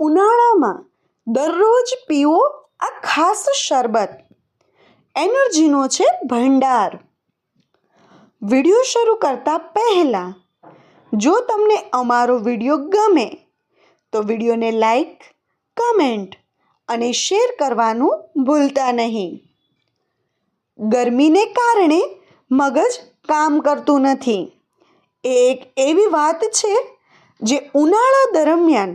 ઉનાળામાં દરરોજ પીવો આ ખાસ શરબત. એનર્જીનો છે ભંડાર. વીડિયો શરૂ કરતાં પહેલાં, જો તમને અમારો વીડિયો ગમે, તો વિડીયોને લાઈક, કમેન્ટ અને શેર કરવાનું ભૂલતા નહીં. ગરમીને કારણે મગજ કામ કરતું નથી. એક એવી વાત છે, જે ઉનાળા દરમિયાન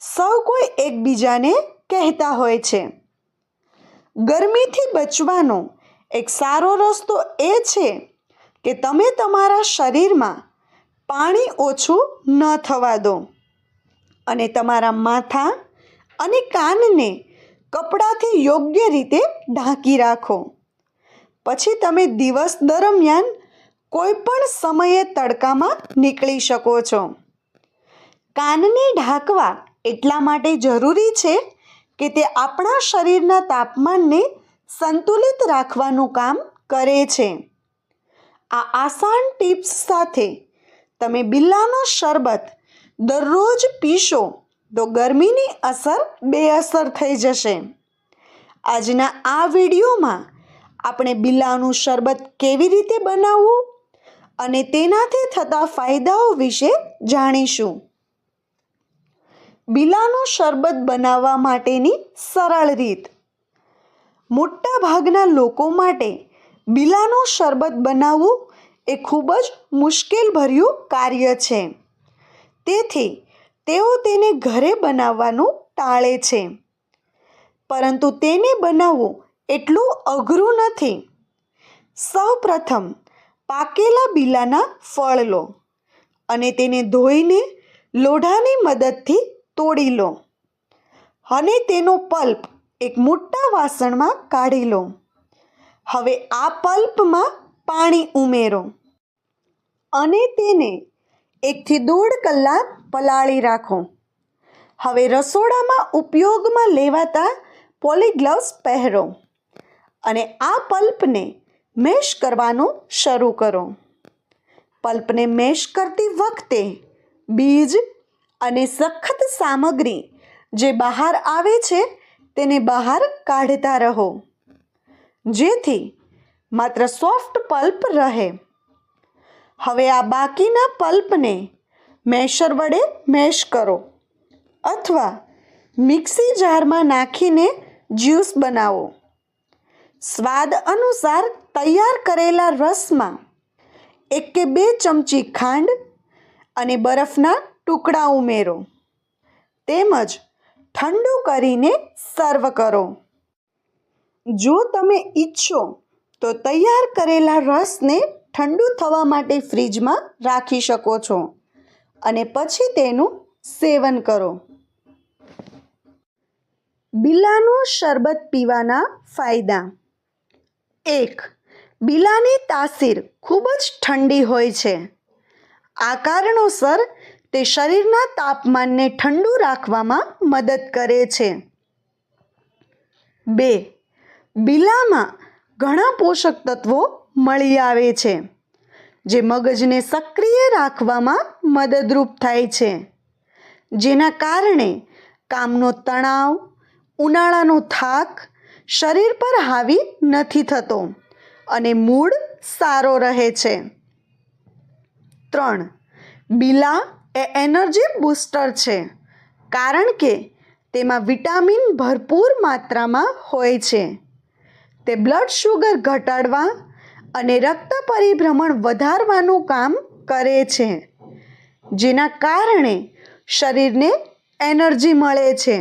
સૌ કોઈ એકબીજાને કહેતા હોય છે. ગરમીથી બચવાનો એક સારો રસ્તો એ છે કે તમે તમારા શરીરમાં પાણી ઓછું ન થવા દો અને તમારા માથા અને કાનને કપડાથી યોગ્ય રીતે ઢાંકી રાખો. પછી તમે દિવસ દરમિયાન કોઈ પણ સમયે તડકામાં નીકળી શકો છો. કાનને ઢાંકવા એટલા માટે જરૂરી છે કે તે આપણા શરીરના તાપમાનને સંતુલિત રાખવાનું કામ કરે છે. આ આસાન ટિપ્સ સાથે તમે બિલ્લાનો શરબત દરરોજ પીશો તો ગરમીની અસર બેઅસર થઈ જશે. આજના આ વિડીયોમાં આપણે બિલ્લાનું શરબત કેવી રીતે બનાવવું અને તેનાથી થતા ફાયદાઓ વિશે જાણીશું. બિલાનું શરબત બનાવવા માટેની સરળ રીત. મોટા ભાગના લોકો માટે બીલાનું શરબત બનાવવું એ ખૂબ જ મુશ્કેલભર્યું કાર્ય છે. તેથી તેઓ તેને ઘરે બનાવવાનું ટાળે છે. પરંતુ તેને બનાવવું એટલું અઘરું નથી. સૌ પ્રથમ પાકેલા બિલાના ફળ લો અને તેને ધોઈને લોઢાની મદદથી તોડી લો. અને તેનો પલ્પ એક મોટા વાસણમાં કાઢી લો. હવે આ પલ્પમાં પાણી ઉમેરો. અને તેને એકથી દોઢ કલાક પલાળી રાખો. હવે રસોડામાં ઉપયોગમાં લેવાતા પોલીગ્લવ્સ પહેરો અને આ પલ્પને મેશ કરવાનું શરૂ કરો. પલ્પને મેશ કરતી વખતે બીજ અને સખત સામગ્રી જે બહાર આવે છે, તેને બહાર કાઢતા રહો. જેથી માત્ર સોફ્ટ પલ્પ રહે. હવે આ બાકીના પલ્પને મેશર વડે મેશ કરો અથવા મિક્સી જારમાં નાખીને જ્યુસ બનાવો. સ્વાદ અનુસાર તૈયાર કરેલા રસમાં એક કે બે ચમચી ખાંડ અને બરફના ટુકડા ઉમેરો. તેમજ ઠંડુ કરીને સર્વ કરો. જો તમે ઈચ્છો તો તૈયાર કરેલા રસને ઠંડુ થવા માટે ફ્રીજમાં રાખી શકો છો અને પછી તેનું સેવન કરો. બિલાનું શરબત પીવાના ફાયદા. એક, બિલાની તાસીર ખૂબ જ ઠંડી હોય છે. આ કારણોસર તે શરીરના તાપમાનને ઠંડુ રાખવામાં મદદ કરે છે. બે, બિલામાં ઘણા પોષક તત્વો મળી આવે છે, જે મગજને સક્રિય રાખવામાં મદદરૂપ થાય છે. જેના કારણે કામનો તણાવ, ઉનાળાનો થાક, શરીર પર હાવી નથી થતો અને મૂડ સારો રહે છે. ત્રણ, બિલા એ એનર્જી બૂસ્ટર છે. કારણ કે તેમાં વિટામિન ભરપૂર માત્રામાં હોય છે. તે બ્લડ શુગર ઘટાડવા અને રક્ત પરિભ્રમણ વધારવાનું કામ કરે છે, જેના કારણે શરીરને એનર્જી મળે છે.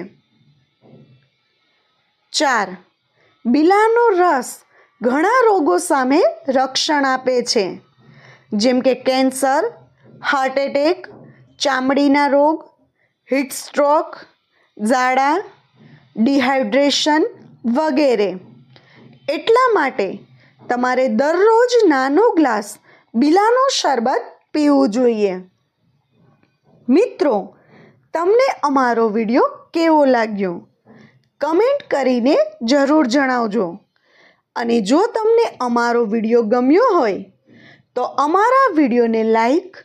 ચાર, બિલાનો રસ ઘણા રોગો સામે રક્ષણ આપે છે, જેમ કે કેન્સર, હાર્ટ એટેક ચામડીના રોગ હીટ સ્ટ્રોક ઝાડા ડિહાઇડ્રેશન વગેરે. એટલા માટે તમારે દરરોજ નાનો ગ્લાસ બિલાનું શરબત પીવું જોઈએ. મિત્રો, તમને અમારો વીડિયો કેવો લાગ્યો? કમેન્ટ કરીને જરૂર જણાવજો. અને જો તમને અમારો વીડિયો ગમ્યો હોય, તો અમારા વિડીયોને લાઈક